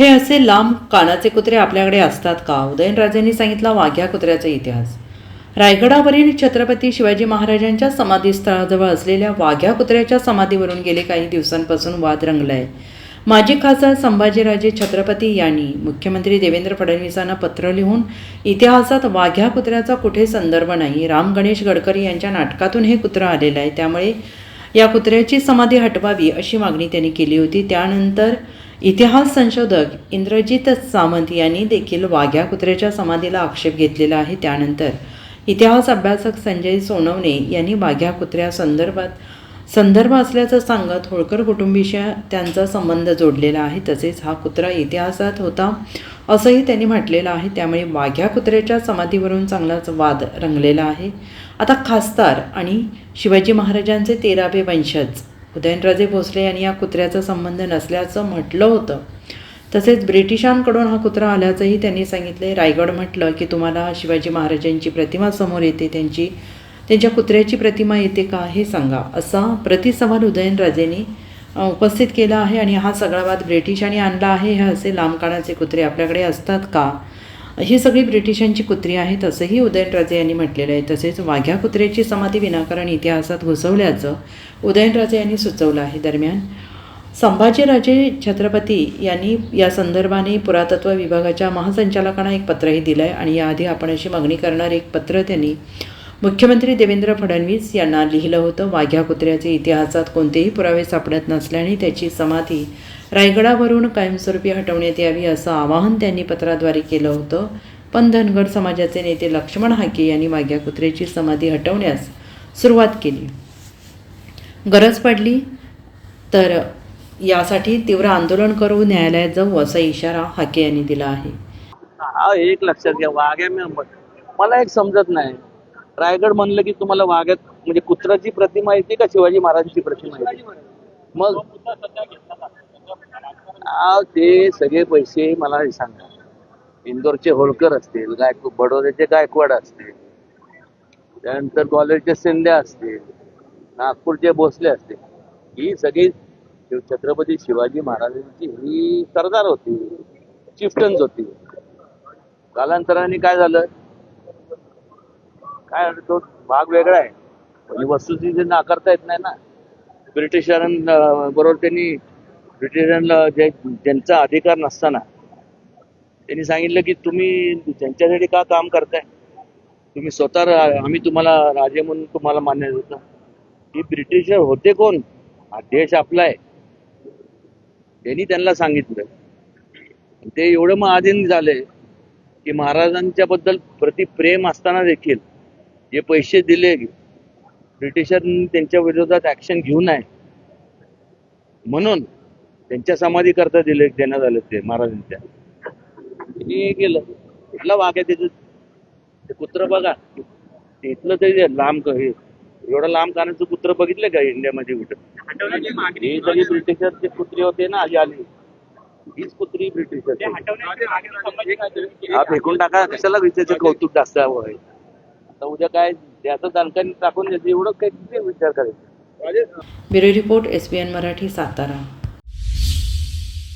हे असे लांब कानाचे कुत्रे आपल्याकडे असतात का? उदयनराजेंनी सांगितला वाघ्या कुत्र्याचा इतिहास. रायगडावरील छत्रपती शिवाजी महाराजांच्या समाधीस्थळाजवळ असलेल्या वाघ्या कुत्र्याच्या समाधीवरून गेले काही दिवसांपासून वाद रंगलाय. माजी खासदार संभाजीराजे छत्रपती यांनी मुख्यमंत्री देवेंद्र फडणवीसांना पत्र लिहून इतिहासात वाघ्या कुत्र्याचा कुठे संदर्भ नाही राम गणेश गडकरी यांच्या नाटकातून हे कुत्रं आलेलं आहे त्यामुळे या कुत्र्याची समाधी हटवावी अशी मागणी त्यांनी केली होती. त्यानंतर इतिहास संशोधक इंद्रजित सामंत यांनी देखील वाघ्या कुत्र्याच्या समाधीला आक्षेप घेतलेला आहे. त्यानंतर इतिहास अभ्यासक संजय सोनवणे यांनी वाघ्या कुत्र्या संदर्भात संदर्भ असल्याचं सांगत होळकर कुटुंबीशी त्यांचा संबंध जोडलेला आहे. तसेच हा कुत्रा इतिहासात होता असंही त्यांनी म्हटलेलं आहे. त्यामुळे वाघ्या कुत्र्याच्या समाधीवरून चांगलाच वाद रंगलेला आहे. आता खासदार आणि शिवाजी महाराजांचे तेरावे वंशज उदयनराजे भोसले यांनी या कुत्र्याचा संबंध नसल्याचं म्हटलं होतं. तसेच ब्रिटिशांकडून हा कुत्रा आल्याचंही त्यांनी सांगितले. रायगड म्हटलं की तुम्हाला शिवाजी महाराजांची प्रतिमा समोर येते. त्यांची त्यांच्या कुत्र्याची प्रतिमा येते का हे सांगा. असा प्रतिसवाल उदयनराजेंनी उपस्थित केला आहे आणि हा सगळा वाद ब्रिटिशांनी आणला आहे. हे असे लांबकानाचे कुत्रे आपल्याकडे असतात का? ही सगळी ब्रिटिशांची कुत्री आहेत असंही उदयनराजे यांनी म्हटलेलं आहे. तसेच वाघ्या कुत्र्याची समाधी विनाकारण इतिहासात घुसवल्याचं उदयनराजे यांनी सुचवलं आहे. दरम्यान संभाजीराजे छत्रपती यांनी या संदर्भाने पुरातत्व विभागाच्या महासंचालकांना एक पत्रही दिलं आहे आणि याआधी आपण अशी मागणी करणारं एक पत्र त्यांनी मुख्यमंत्री देवेंद्र फडणवीस यांना लिहिलं होतं. वाघ्या कुत्र्याचे इतिहासात कोणतेही पुरावे सापडत नसल्याने त्याची समाधी रायगडावरून कायमस्वरूपी हटवण्यात यावी असं आवाहन त्यांनी पत्राद्वारे केलं होतं. पण धनगर समाजाचे नेते लक्ष्मण हाके यांनी माग्या कुत्रेची समाधी हटवण्यास सुरुवात केली. गरज पडली तर यासाठी तीव्र आंदोलन करू न्यायालयात जाऊ असा इशारा हाके यांनी दिला आहे. हा एक लक्षात घ्या वाघ्या मला एक समजत नाही. रायगड म्हणलं की तुम्हाला वाघ्यात म्हणजे कुत्राची प्रतिमा येते का शिवाजी महाराजांची प्रतिमा येते? मग हा, ते सगळे पैसे मला सांगा. इंदोरचे होळकर असतील गायक बडोद्याचे गायकवाड असतील त्यानंतर ग्वाल्हेरचे शिंदे असतील नागपूरचे भोसले असतील ही सगळी शिव- छत्रपती शिवाजी महाराजांची ही सरदार होती चिफ्टन्स होती. कालांतराने काय झालं? काय झालं, तो भाग वेगळा आहे. वस्तुस्थिती नाकारता येत नाही ना. ब्रिटिशां बरोबर त्यांनी ब्रिटिशांना जे ज्यांचा अधिकार नसताना त्यांनी सांगितलं की तुम्ही त्यांच्यासाठी का काम करताय? तुम्ही स्वतः आम्ही तुम्हाला राजे म्हणून तुम्हाला मान्य देतो की ब्रिटिश होते कोण? हा देश आपला आहे. त्यांनी त्यांना सांगितलं. ते एवढं मग आधीन झाले की महाराजांच्या बद्दल प्रति प्रेम असताना देखील जे पैसे दिले ब्रिटिशांनी त्यांच्या विरोधात ऍक्शन घेऊ नये. म्हणून त्यांच्या समाधी करता दिले देण्यात आले ते महाराजांच्या. हे केलं. कुठला वाघ आहे त्याचं ते कुत्र बघा. ते इथलं तरी लांब हे एवढं लांब कानाचं कुत्र बघितलं का इंडियामध्ये कुठं? हे सगळे ब्रिटिशरचे कुत्रे होते ना आधी आली. हीच कुत्री ब्रिटिशर. हा फेकून टाका. कशाला विचारायचं कौतुक जास्त हवं आहे? आता उद्या काय त्याचं दणकन टाकून द्यायचं एवढं काही किती विचार करायचं? Bureau report S B N Marathi Satara.